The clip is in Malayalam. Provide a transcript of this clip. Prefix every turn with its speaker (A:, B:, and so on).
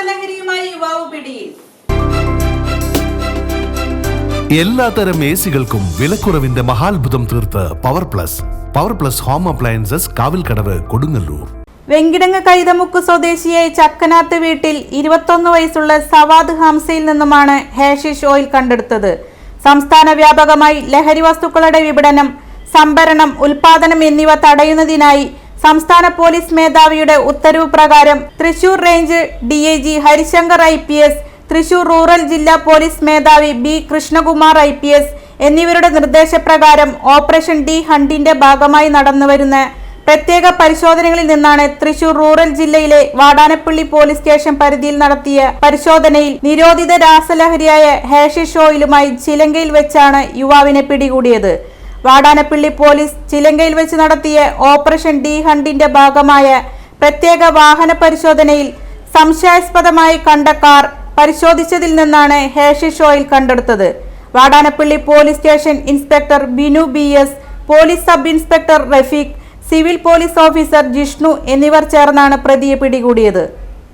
A: രാസലഹരിയുമായി യുവാവ് പിടിയിൽ
B: എല്ലാത്തരം എ സികൾക്കും വിലക്കുറവിന്റെ മഹാത്ഭുതം തീർത്ത് power plus power plus home appliances Kavilkadavu Kodungallur.
A: Venkitangu Kaithamukku സ്വദേശിയായ ചക്കനാത്ത് വീട്ടിൽ ഇരുപത്തൊന്ന് വയസ്സുള്ള സവാദ് ഹംസയിൽ നിന്നുമാണ് ഹാഷിഷ് ഓയിൽ കണ്ടെടുത്തത്. സംസ്ഥാന വ്യാപകമായി ലഹരി വസ്തുക്കളുടെ വിപണനം സംഭരണം ഉൽപാദനം എന്നിവ തടയുന്നതിനായി സംസ്ഥാന പോലീസ് മേധാവിയുടെ ഉത്തരവ് പ്രകാരം Thrissur range D I G Harishankar I P S Thrissur rural ജില്ലാ പോലീസ് മേധാവി B Krishnakumar I P S എന്നിവരുടെ നിർദ്ദേശപ്രകാരം ഓപ്പറേഷൻ ഡി ഹണ്ടിന്റെ ഭാഗമായി നടന്നുവരുന്ന പ്രത്യേക പരിശോധനകളിൽ നിന്നാണ് തൃശൂർ റൂറൽ ജില്ലയിലെ വാടാനപ്പള്ളി പോലീസ് സ്റ്റേഷൻ പരിധിയിൽ നടത്തിയ പരിശോധനയിൽ നിരോധിത രാസലഹരിയായ ഹാഷിഷ് ഓയിലുമായി ചിലങ്കയിൽ വെച്ചാണ് യുവാവിനെ പിടികൂടിയത്. വാടാനപ്പള്ളി പോലീസ് ചിലങ്കയിൽ വെച്ച് നടത്തിയ ഓപ്പറേഷൻ ഡി ഹണ്ടിന്റെ ഭാഗമായ പ്രത്യേക വാഹന പരിശോധനയിൽ സംശയാസ്പദമായി കണ്ട കാർ പരിശോധിച്ചതിൽ നിന്നാണ് ഹേഷി ഓയിൽ കണ്ടെടുത്തത്. Vadanappally police station inspector Binu B S police sub inspector Rafeeq civil police officer Jishnu എന്നിവർ ചേർന്നാണ് പ്രതിയെ പിടികൂടിയത്.